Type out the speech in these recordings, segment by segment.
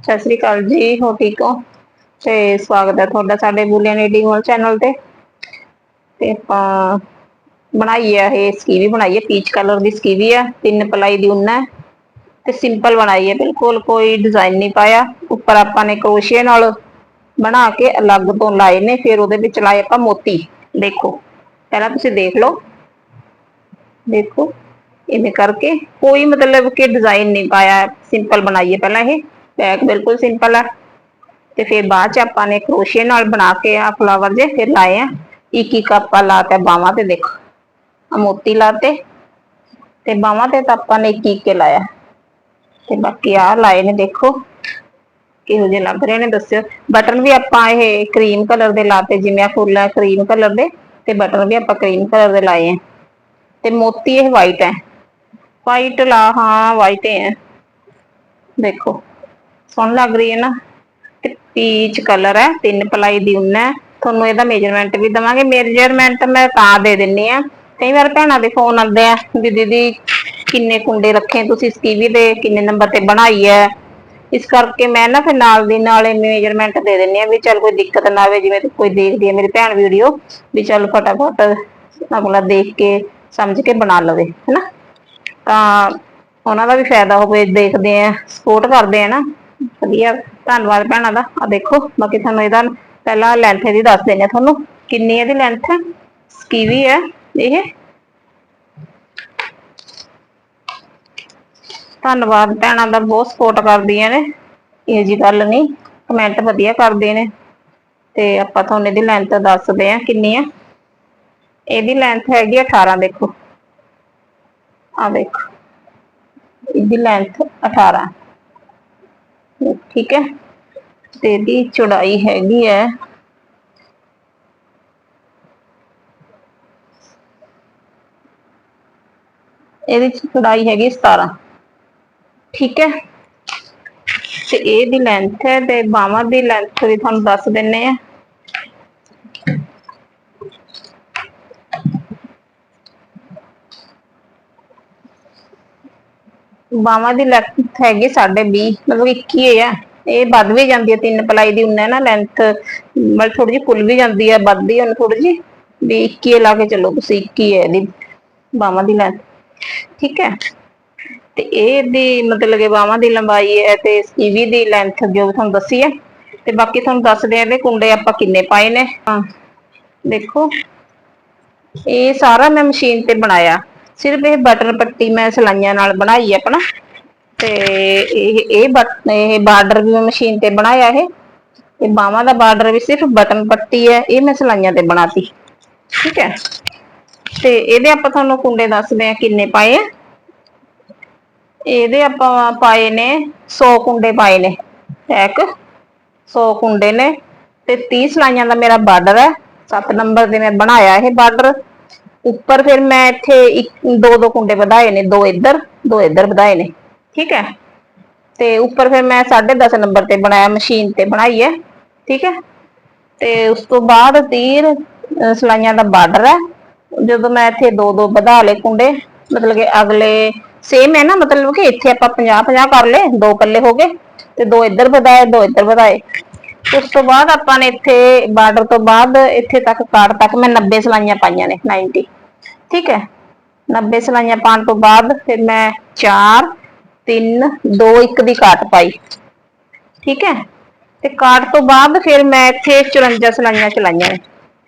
ਸਤਿ ਸ੍ਰੀ ਅਕਾਲ ਜੀ ਹੋ ਠੀਕ ਹੋ? ਤੇ ਸਵਾਗਤ ਹੈ ਤੁਹਾਡਾ ਸਾਡੇ ਬੁਲੀਅਨ ਰੀਡਿੰਗ ਚੈਨਲ ਤੇ। ਤੇ ਆਪਾਂ ਬਣਾਈ ਹੈ ਇਹ ਸਕੀਵੀ ਬਣਾਈ ਹੈ ਪੀਚ ਕਲਰ ਦੀ ਸਕੀਵੀ ਹੈ ਤਿੰਨ ਪਲਾਈ ਦੀ ਉਨ ਹੈ। ਤੇ ਸਿੰਪਲ ਬਣਾਈ ਹੈ, ਬਿਲਕੁਲ ਕੋਈ ਡਿਜ਼ਾਈਨ ਨਹੀਂ ਪਾਇਆ। ਉੱਪਰ ਆਪਾਂ ਨੇ ਕਰੋਸ਼ੀਏ ਨਾਲ ਬਣਾ ਕੇ ਅਲੱਗ ਤੋਂ ਲਾਏ ਨੇ, ਫਿਰ ਉਹਦੇ ਵਿੱਚ ਲਾਏ ਆਪਾਂ ਮੋਤੀ। ਦੇਖੋ, ਪਹਿਲਾਂ ਤੁਸੀਂ ਦੇਖ ਲਓ। ਦੇਖੋ, ਇਵੇਂ ਕਰਕੇ ਕੋਈ ਮਤਲਬ ਕਿ ਡਿਜ਼ਾਈਨ ਨਹੀਂ ਪਾਇਆ ਸਿੰਪਲ ਬਣਾਈਏ ਪਹਿਲਾਂ ਇਹ। ਬੈਕ ਬਿਲਕੁਲ ਸਿੰਪਲ ਹੈ ਤੇ ਫਿਰ ਬਾਅਦ ਚ ਆਪਾਂ ਨੇ ਕਰੋਸ਼ੀਏ ਨਾਲ ਬਣਾ ਕੇ ਆ ਫਲਾਵਰ ਜੇ ਫਿਰ ਲਾਏ ਆ। ਇੱਕ ਇੱਕ ਆਪਾਂ ਲਾਤਾ ਬਾਹਾਂ ਤੇ ਦੇਖੋ। ਆ ਮੋਤੀ ਲਾਤੇ। ਤੇ ਬਾਹਾਂ ਤੇ ਤਾਂ ਆਪਾਂ ਨੇ ਇੱਕ ਇੱਕ ਕੇ ਲਾਇਆ। ਤੇ ਬਾਕੀ ਆ ਲਾਏ ਨੇ ਦੇਖੋ। ਕਿਹੋ ਜਿਹੇ ਲੱਗ ਰਹੇ ਨੇ ਦੱਸਿਓ। ਬਟਨ ਵੀ ਆਪਾਂ ਇਹ ਕਰੀਮ ਕਲਰ ਦੇ ਲਾਤੇ, ਜਿਵੇਂ ਆ ਫੁੱਲ ਹੈ ਕਰੀਮ ਕਲਰ ਦੇ। ਤੇ ਬਟਨ ਵੀ ਆਪਾਂ ਕਰੀਮ ਕਲਰ ਦੇ ਲਾਏ ਆ। ਤੇ ਮੋਤੀ ਇਹ ਵਾਈਟ ਹੈ ਵਾਈਟ ਲਾ, ਹਾਂ ਵਾਈਟ ਹੈ ਦੇਖੋ। ਸੋਹਣ ਲੱਗ ਰਹੀ ਹੈ ਨਾ। ਤੇ ਪੀਚ ਕਲਰ ਹੈ, ਤਿੰਨ ਪਲਾਈ ਦੀ ਉਨ ਹੈ। ਤੁਹਾਨੂੰ ਇਹਦਾ ਮੇਜਰਮੈਂਟ ਵੀ ਦਵਾਂਗੇ। ਮੇਜਰਮੈਂਟ ਮੈਂ ਤਾਂ ਦੇ ਦਿੰਨੀ ਆ ਕਈ ਵਾਰ ਭੈਣਾਂ ਦੇ ਫੋਨ ਆਉਂਦੇ ਆ, ਵੀ ਦੀਦੀ ਕਿੰਨੇ ਕੁੰਡੇ ਰੱਖੇ ਤੁਸੀਂ ਸਕੀਵੀ ਦੇ, ਕਿੰਨੇ ਨੰਬਰ ਤੇ ਬਣਾਈ ਹੈ। ਇਸ ਕਰਕੇ ਮੈਂ ਨਾ ਫਿਰ ਨਾਲ ਦੀ ਨਾਲ ਇਹ ਮੇਜਰਮੈਂਟ ਦੇ ਦਿੰਨੀ ਆ ਵੀ ਚੱਲ ਕੋਈ ਦਿੱਕਤ ਨਾ ਆਵੇ। ਜਿਵੇਂ ਕੋਈ ਦੇਖਦੀ ਹੈ ਮੇਰੀ ਭੈਣ ਵੀਡੀਓ, ਵੀ ਚੱਲ ਫਟਾਫਟ ਅਗਲਾ ਦੇਖ ਕੇ, ਸਮਝ ਕੇ ਬਣਾ ਲਵੇ, ਹੈਨਾ। ਤਾਂ ਉਹਨਾਂ ਦਾ ਵੀ ਫਾਇਦਾ ਹੋਵੇ, ਦੇਖਦੇ ਆ ਸਪੋਰਟ ਕਰਦੇ ਆ ਨਾ। ਵਧੀਆ, ਧੰਨਵਾਦ ਭੈਣਾਂ ਦਾ। ਆ ਦੇਖੋ, ਬਾਕੀ ਤੁਹਾਨੂੰ ਇਹਦਾ ਪਹਿਲਾਂ ਲੈਂਥ ਇਹਦੀ ਦੱਸ ਦਿੰਦੇ ਤੁਹਾਨੂੰ। ਕਿੰਨੀ ਇਹਦੀ ਲੈਂਥ ਸਕੀਵੀ ਹੈ ਇਹ। ਧੰਨਵਾਦ ਭੈਣਾਂ ਦਾ, ਬਹੁਤ ਸਪੋਰਟ ਕਰਦੀਆਂ ਨੇ। ਇਹ ਜੀ ਗੱਲ ਨਹੀਂ ਕਮੈਂਟ ਵਧੀਆ ਕਰਦੇ ਨੇ। ਤੇ ਆਪਾਂ ਤੁਹਾਨੂੰ ਇਹਦੀ ਲੈਂਥ ਦੱਸਦੇ ਆ ਕਿੰਨੀ ਆ ਇਹਦੀ ਲੈਂਥ ਹੈਗੀ 18 ਦੇਖੋ। ਆ ਦੇਖੋ। ਇਹਦੀ ਲੈਂਥ 18 ਠੀਕ ਹੈ। ਤੇ ਇਹਦੀ ਚੌੜਾਈ ਹੈਗੀ ਹੈ। ਇਹਦੀ ਚੌੜਾਈ ਹੈਗੀ 17 ਠੀਕ ਹੈ। ਤੇ ਇਹਦੀ ਲੈਂਥ ਹੈ ਤੇ ਬਾਹਾਂ ਦੀ ਲੈਂਥ ਵੀ ਤੁਹਾਨੂੰ ਦੱਸ ਦਿੰਨੇ ਆ ਬਾਹਾਂ ਦੀ ਲੈਂਥ ਹੈਗੀ 20 ਮਤਲਬ 21 ਹੈ ਇਹ ਵੱਧ ਵੀ ਜਾਂਦੀ ਹੈ, ਤਿੰਨ ਪਲਾਈ ਦੀ ਉਨ ਨਾ ਲੈਂਥ ਮਤਲਬ ਥੋੜੀ ਜਿਹੀ ਫੁੱਲ ਵੀ ਜਾਂਦੀ ਹੈ ਵੱਧਦੀ ਹੈ ਥੋੜੀ ਜਿਹੀ, ਵੀ 21 ਲਾ ਕੇ ਚੱਲੋ ਤੁਸੀਂ 21 ਹੈ ਇਹਦੀ ਬਾਹਾਂ ਦੀ ਲੈਂਥ ਠੀਕ ਹੈ? ਤੇ ਇਹ ਦੀ ਮਤਲਬ ਕਿ ਬਾਹਾਂ ਦੀ ਲੰਬਾਈ ਹੈ ਤੇ ਸੀਵੀ ਦੀ ਲੈਂਥ ਜੋ ਤੁਹਾਨੂੰ ਦੱਸੀ ਹੈ। ਤੇ ਬਾਕੀ ਤੁਹਾਨੂੰ ਦੱਸਦੇ ਆ ਇਹਦੇ ਕੁੰਡੇ ਆਪਾਂ ਕਿੰਨੇ ਪਾਏ ਨੇ। ਹਾਂ, ਦੇਖੋ। ਇਹ ਸਾਰਾ ਮੈਂ ਮਸ਼ੀਨ ਤੇ ਬਣਾਇਆ। ਸਿਰਫ ਇਹ ਬਟਨ ਪੱਟੀ ਮੈਂ ਸਲਾਈਆਂ ਨਾਲ ਬਣਾਈ ਆਪਣਾ। ਤੇ ਇਹ ਇਹ ਇਹ ਬਾਰਡਰ ਵੀ ਮੈਂ ਮਸ਼ੀਨ ਤੇ ਬਣਾਇਆ ਇਹ। ਤੇ ਬਾਹਾਂ ਦਾ ਬਾਰਡਰ ਵੀ ਸਿਰਫ ਬਟਨ ਪੱਟੀ ਹੈ, ਇਹ ਮੈਂ ਸਲਾਈਆਂ ਤੇ ਬਣਾਤੀ। ਠੀਕ ਹੈ। ਤੇ ਇਹਦੇ ਆਪਾਂ ਤੁਹਾਨੂੰ ਕੁੰਡੇ ਦੱਸਦੇ ਆ ਕਿੰਨੇ ਪਾਏ ਆ। ਇਹਦੇ ਆਪਾਂ ਪਾਏ ਨੇ 100 ਕੁੰਡੇ ਪਾਏ ਨੇ, ਇੱਕ 100 ਕੁੰਡੇ ਨੇ, ਤੇ 30 ਸਲਾਈਆਂ ਦਾ ਮੇਰਾ ਬਾਰਡਰ ਹੈ। 7 ਨੰਬਰ ਦੇ ਮੈਂ ਬਣਾਇਆ ਇਹ ਬਾਰਡਰ। ਉੱਪਰ ਫਿਰ ਮੈਂ ਇੱਥੇ ਇੱਕ, ਦੋ ਦੋ ਕੁੰਡੇ ਵਧਾਏ ਨੇ, ਦੋ ਇੱਧਰ ਦੋ ਇੱਧਰ ਵਧਾਏ ਨੇ, ਠੀਕ ਹੈ? ਤੇ ਉੱਪਰ ਫਿਰ ਮੈਂ 10.5 ਨੰਬਰ ਤੇ ਬਣਾਇਆ, ਮਸ਼ੀਨ ਤੇ ਬਣਾਈ ਹੈ, ਠੀਕ ਹੈ? ਤੇ ਉਸ ਤੋਂ ਬਾਅਦ ਤੀਰ ਸਲਾਈਆਂ ਦਾ ਬਾਰਡਰ ਹੈ, ਜਦੋਂ ਮੈਂ ਇੱਥੇ ਦੋ ਦੋ ਵਧਾ ਲਏ ਕੁੰਡੇ, ਮਤਲਬ ਕਿ ਅਗਲੇ ਸੇਮ ਹੈ ਨਾ, ਮਤਲਬ ਕਿ ਇੱਥੇ ਆਪਾਂ 50 50 ਕਰ ਲਏ, ਦੋ ਪੱਲੇ ਹੋ ਗਏ, ਤੇ ਦੋ ਇੱਧਰ ਵਧਾਏ, ਦੋ ਇੱਧਰ ਵਧਾਏ। ਉਸ ਤੋਂ ਬਾਅਦ ਆਪਾਂ ਨੇ ਇੱਥੇ ਬਾਰਡਰ ਤੋਂ ਬਾਅਦ ਇੱਥੇ ਤੱਕ ਕਾੜ ਤੱਕ ਮੈਂ 90 ਸਲਾਈਆਂ ਪਾਈਆਂ ਨੇ 90 ਠੀਕ ਹੈ। 90 ਸਲਾਈਆਂ ਪਾਉਣ ਤੋਂ ਬਾਅਦ ਫਿਰ ਮੈਂ 4 3 2 1 ਦੀ ਕਾਟ ਪਾਈ। ਠੀਕ ਹੈ। ਤੇ ਕਾਟ ਤੋਂ ਬਾਅਦ ਫਿਰ ਮੈਂ ਇੱਥੇ 54 ਸਲਾਈਆਂ ਚਲਾਈਆਂ ਨੇ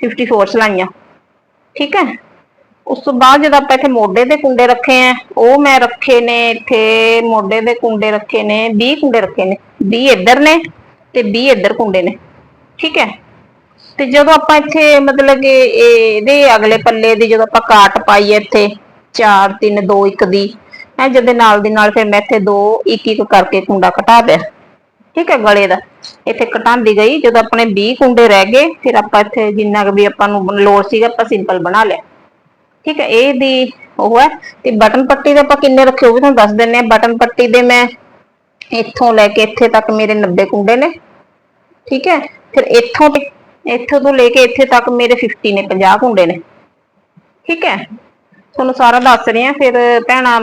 54 ਸਲਾਈਆਂ। ਠੀਕ ਹੈ। ਉਸ ਤੋਂ ਬਾਅਦ ਜਦ ਆਪਾਂ ਇੱਥੇ ਮੋਢੇ ਦੇ ਕੁੰਡੇ ਰੱਖੇ ਆ ਉਹ ਮੈਂ ਰੱਖੇ ਨੇ ਇੱਥੇ, ਮੋਢੇ ਦੇ ਕੁੰਡੇ ਰੱਖੇ ਨੇ 20 ਕੁੰਡੇ ਰੱਖੇ ਨੇ। 20 ਇੱਧਰ ਨੇ ਤੇ 20 ਇੱਧਰ ਕੁੰਡੇ ਨੇ। ਠੀਕ ਹੈ। ਤੇ ਜਦੋਂ ਆਪਾਂ ਇੱਥੇ ਮਤਲਬ ਕਿ ਇਹਦੇ ਅਗਲੇ ਪੱਲੇ ਦੀ ਜਦੋਂ ਆਪਾਂ ਕਾਟ ਪਾਈ ਇੱਥੇ 4 3 2 1 ਦੀ ਐ ਜਦੇ ਨਾਲ ਦੀ ਨਾਲ ਫਿਰ ਮੈਂ ਇੱਥੇ 2 1 1 ਕਰਕੇ ਕੁੰਡਾ ਘਟਾ ਦਿਆ ਠੀਕ ਹੈ ਗਲੇ ਦਾ। ਇੱਥੇ ਘਟਾਉਂਦੀ ਗਈ, ਜਦੋਂ ਆਪਣੇ 20 ਕੁੰਡੇ ਰਹਿ ਗਏ, ਫਿਰ ਆਪਾਂ ਇੱਥੇ ਜਿੰਨਾ ਕੁ ਵੀ ਆਪਾਂ ਨੂੰ ਲੋੜ ਸੀਗਾ, ਆਪਾਂ ਸਿੰਪਲ ਬਣਾ ਲਿਆ। ਠੀਕ ਹੈ, ਇਹ ਦੀ ਉਹ ਹੈ, ਤੇ ਬਟਨ ਪੱਟੀ ਦੇ ਆਪਾਂ ਕਿੰਨੇ ਰੱਖੇ, ਉਹ ਵੀ ਤੁਹਾਨੂੰ ਦੱਸ ਦਿੰਨੇ ਆ ਬਟਨ ਪੱਟੀ ਦੇ ਮੈਂ ਇੱਥੋਂ ਲੈ ਕੇ ਇੱਥੇ ਤੱਕ ਮੇਰੇ 90 ਕੁੰਡੇ ਨੇ। ਠੀਕ ਹੈ, ਫਿਰ ਇੱਥੋਂ ਇੱਥੋਂ ਤੋਂ ਲੈ ਕੇ ਇੱਥੇ ਤੱਕ ਮੇਰੇ 50 ਨੇ 50 ਕੁੰਡੇ ਨੇ। ਠੀਕ ਹੈ? ਤੁਹਾਨੂੰ ਸਾਰਾ ਦੱਸ ਰਹੀ ਆ ਫਿਰ ਭੈਣਾ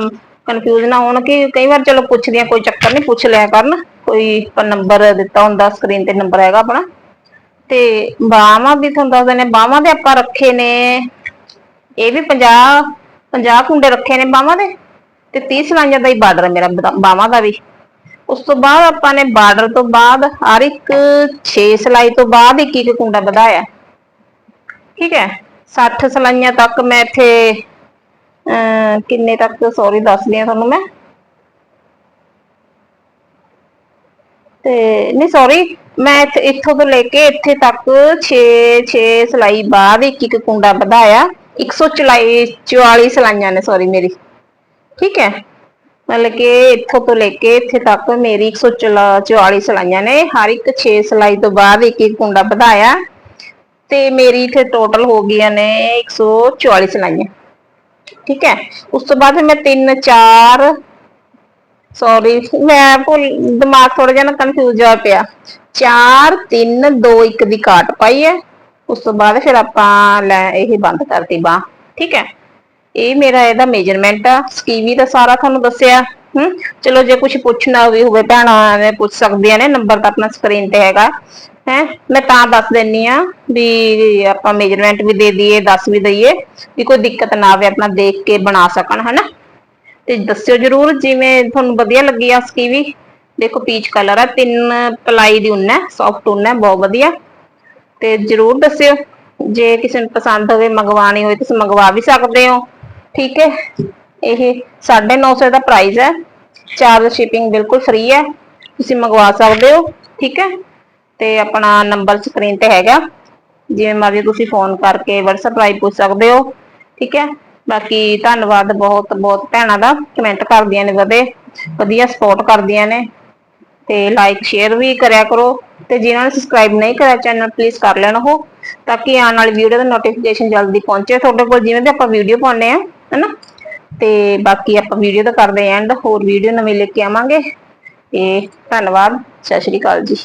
ਕਨਫਿਊਜ਼ ਨਾ ਹੋਣ ਕਿ ਕਈ ਵਾਰ ਚਲੋ ਪੁੱਛਦੀਆਂ, ਕੋਈ ਚੱਕਰ ਨਹੀਂ, ਪੁੱਛ ਲਿਆ ਕਰਨ। ਕੋਈ ਨੰਬਰ ਦਿੱਤਾ ਹੁੰਦਾ ਸਕਰੀਨ ਤੇ ਨੰਬਰ ਹੈਗਾ ਆਪਣਾ। ਤੇ ਬਾਹਾਂ ਵੀ ਤੁਹਾਨੂੰ ਦੱਸ ਨੇ ਬਾਹਾਂ ਦੇ ਆਪਾਂ ਰੱਖੇ ਨੇ, ਇਹ ਵੀ 50 50 ਕੁੰਡੇ ਰੱਖੇ ਨੇ ਬਾਹਾਂ ਦੇ। ਤੇ 30 ਸਲਾਈਆਂ ਦਾ ਹੀ ਬਾਰਡਰ ਮੇਰਾ ਬਾਹਾਂ ਦਾ ਵੀ। ਉਸ ਤੋਂ ਬਾਅਦ ਆਪਾਂ ਨੇ ਬਾਰਡਰ ਤੋਂ ਬਾਅਦ ਹਰ ਇੱਕ 6 ਸਲਾਈ ਤੋਂ ਬਾਅਦ ਇੱਕ ਇੱਕ ਕੁੰਡਾ ਵਧਾਇਆ ਠੀਕ ਹੈ 60 ਸਲਾਈਆਂ ਤੱਕ ਮੈਂ ਇੱਥੇ ਅਹ, ਕਿੰਨੇ ਤੱਕ ਸੌਰੀ ਦੱਸਦੀ ਆ ਤੁਹਾਨੂੰ ਮੈਂ ਤੇ ਨਹੀਂ ਸੌਰੀ ਮੈਂ ਇੱਥੇ ਇੱਥੋਂ ਤੋਂ ਲੈ ਕੇ ਇੱਥੇ ਤੱਕ 6 6 ਸਲਾਈ ਬਾਅਦ ਇੱਕ ਇੱਕ ਕੁੰਡਾ ਵਧਾਇਆ 144 44 ਸਲਾਈਆਂ ਨੇ ਸੌਰੀ ਮੇਰੀ ਠੀਕ ਹੈ ਮਤਲਬ ਕਿ ਇੱਥੋਂ ਤੋਂ ਲੈ ਕੇ ਇੱਥੇ ਤੱਕ ਮੇਰੀ 144 ਸਲਾਈਆਂ ਨੇ, ਹਰ ਇੱਕ 6 ਸਲਾਈ ਤੋਂ ਬਾਅਦ ਇੱਕ ਇੱਕ ਕੁੰਡਾ ਵਧਾਇਆ। ਤੇ ਮੇਰੀ ਇੱਥੇ ਟੋਟਲ ਹੋ ਗਈਆਂ ਨੇ 144 ਸਲਾਈਆਂ। ਠੀਕ ਹੈ? ਉਸ ਤੋਂ ਬਾਅਦ ਮੈਂ 3 4 ਸੌਰੀ ਮੈਂ ਭੁੱਲ, ਦਿਮਾਗ ਥੋੜਾ ਜਿਹਾ ਨਾ ਕਨਫਿਊਜ਼ ਹੋਇਆ ਪਿਆ। 4 3 2 1 ਦੀ ਕਾਟ ਪਾਈ ਹੈ। ਉਸ ਤੋਂ ਬਾਅਦ ਫਿਰ ਆਪਾਂ ਲੈ, ਇਹ ਬੰਦ ਕਰਤੀ ਬਾਹ। ਠੀਕ ਹੈ? ਇਹ ਮੇਰਾ ਇਹਦਾ ਮੇਜਰਮੈਂਟ ਆ। ਸਕੀਵੀ ਦਾ ਸਾਰਾ ਤੁਹਾਨੂੰ ਦੱਸਿਆ। ਹੂੰ? ਚਲੋ, ਜੇ ਕੁਝ ਪੁੱਛਣਾ ਵੀ ਹੋਵੇ, ਭੈਣਾਂ ਨੇ ਪੁੱਛ ਸਕਦੀਆਂ ਨੇ। ਨੰਬਰ ਤਾਂ ਆਪਣਾ ਸਕਰੀਨ ਤੇ ਹੈਗਾ। ਹੈ? ਮੈਂ ਤਾਂ ਦੱਸ ਦਿੰਨੀ ਆ ਵੀ ਆਪਾਂ ਮੇਜਰਮੈਂਟ ਵੀ ਦੇ ਦਈਏ, ਦੱਸ ਵੀ ਦਈਏ, ਵੀ ਕੋਈ ਦਿੱਕਤ ਨਾ ਆਵੇ, ਆਪਣਾ ਦੇਖ ਕੇ ਬਣਾ ਸਕਣ, ਹਨਾ? ਤੇ ਦੱਸਿਓ ਜਰੂਰ, ਜਿਵੇਂ ਤੁਹਾਨੂੰ ਵਧੀਆ ਲੱਗੀ ਆ ਸਕੀਵੀ। ਦੇਖੋ ਪੀਚ ਕਲਰ ਆ, ਤਿੰਨ ਪਲਾਈ ਦੀ ਉੱਨ ਹੈ ਸੌਫਟ ਉੱਨ ਹੈ, ਬਹੁਤ ਵਧੀਆ। ਤੇ ਜਰੂਰ ਦੱਸਿਓ। ਜੇ ਕਿਸੇ ਨੂੰ ਪਸੰਦ ਹੋਵੇ ਮੰਗਵਾਣੀ ਹੋਵੇ, ਤੁਸੀਂ ਮੰਗਵਾ ਵੀ ਸਕਦੇ ਹੋ। ਠੀਕ ਹੈ? ਇਹ 950 ਦਾ ਪ੍ਰਾਈਸ ਹੈ। ਚਾਰਜ ਸ਼ਿਪਿੰਗ ਬਿਲਕੁਲ ਫ੍ਰੀ ਹੈ। ਤੁਸੀਂ ਮੰਗਵਾ ਸਕਦੇ ਹੋ, ਠੀਕ ਹੈ? ਤੇ ਆਪਣਾ ਨੰਬਰ ਸਕਰੀਨ ਤੇ ਹੈਗਾ। ਜਿਵੇਂ ਮਰਜ਼ੀ ਤੁਸੀਂ ਫੋਨ ਕਰਕੇ WhatsApp ਰਾਹੀਂ ਪੁੱਛ ਸਕਦੇ ਹੋ, ਠੀਕ ਹੈ? ਬਾਕੀ ਧੰਨਵਾਦ ਬਹੁਤ ਬਹੁਤ ਭੈਣਾਂ ਦਾ। ਕਮੈਂਟ ਕਰਦੀਆਂ ਨੇ ਵਧੇ। ਵਧੀਆ ਸਪੋਰਟ ਕਰਦੀਆਂ ਨੇ। ਤੇ ਲਾਈਕ ਸ਼ੇਅਰ ਵੀ ਕਰਿਆ ਕਰੋ। ਤੇ ਜਿਨ੍ਹਾਂ ਨੇ ਸਬਸਕ੍ਰਾਈਬ ਨਹੀਂ ਕਰਿਆ ਚੈਨਲ ਪਲੀਜ਼ ਕਰ ਲੈਣਾ ਉਹ। ਤਾਂ ਕਿ ਆਉਣ ਵਾਲੀ ਵੀਡੀਓ ਦਾ ਨੋਟੀਫਿਕੇਸ਼ਨ ਜਲਦੀ ਪਹੁੰਚੇ। ਤੁਹਾਡੇ ਕੋਲ ਜਿਵੇਂ ਵੀ ਆਪਾਂ ਵੀਡੀਓ ਪਾਉਂਦੇ ਆ ਹਨਾ? ਤੇ ਬਾਕੀ ਆਪਾਂ ਵੀਡੀਓ ਦਾ ਕਰਦੇ ਐਂਡ ਹੋਰ ਵੀਡੀਓ ਨਵੀਂ ਲੈ ਕੇ ਆਵਾਂਗੇ। ਤੇ ਧੰਨਵਾਦ, ਸਤਿ ਸ਼੍ਰੀ ਅਕਾਲ ਜੀ।